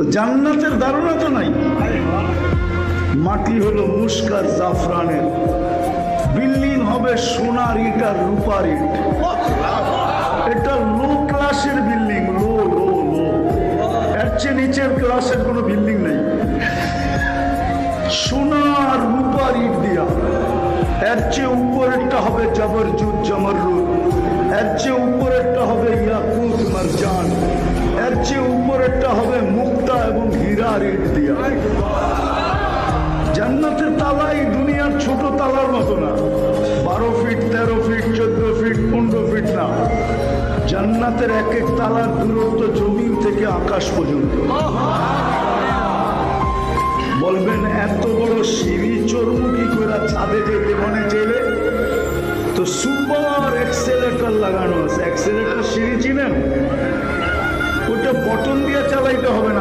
তো জান্নাতের ধারণা তো নাই। মাটি হলো মুস্কার জাফরানের। বিল্ডিং হবে সোনার ইট আর রূপার ইট এটা লো ক্লাসের বিল্ডিং, লো লো লো। এর চেয়ে নিচের ক্লাসের কোনো বিল্ডিং নেই। সোনার রূপার ইট দিয়া। এর চেয়ে উপরেরটা হবে জবরজুদ জমররুদ এর চেয়ে উপরেরটা হবে ইয়াকুত মারজান। এর চেয়ে উপরেরটা হবে মুক্তা এবং হীরার ইট দিয়া। জান্নাতের তালা এই দুনিয়ার ছোট তালার মতো না। বারো ফিট, তেরো ফিট, চোদ্দ ফিট, পনেরো ফিট না। জান্নাতের এক এক তালার দূরত্ব জমিন থেকে আকাশ পর্যন্ত। বলবেন, এত বড় সিঁড়ি চর্মুখী করে ছাদে যেতে মনে চেলে তো সুপার এক্সেলেটার লাগানো আছে। এক্সেলেটার সিঁড়ি চিনেন? ওটা বটন দিয়ে চালাইতে হবে না।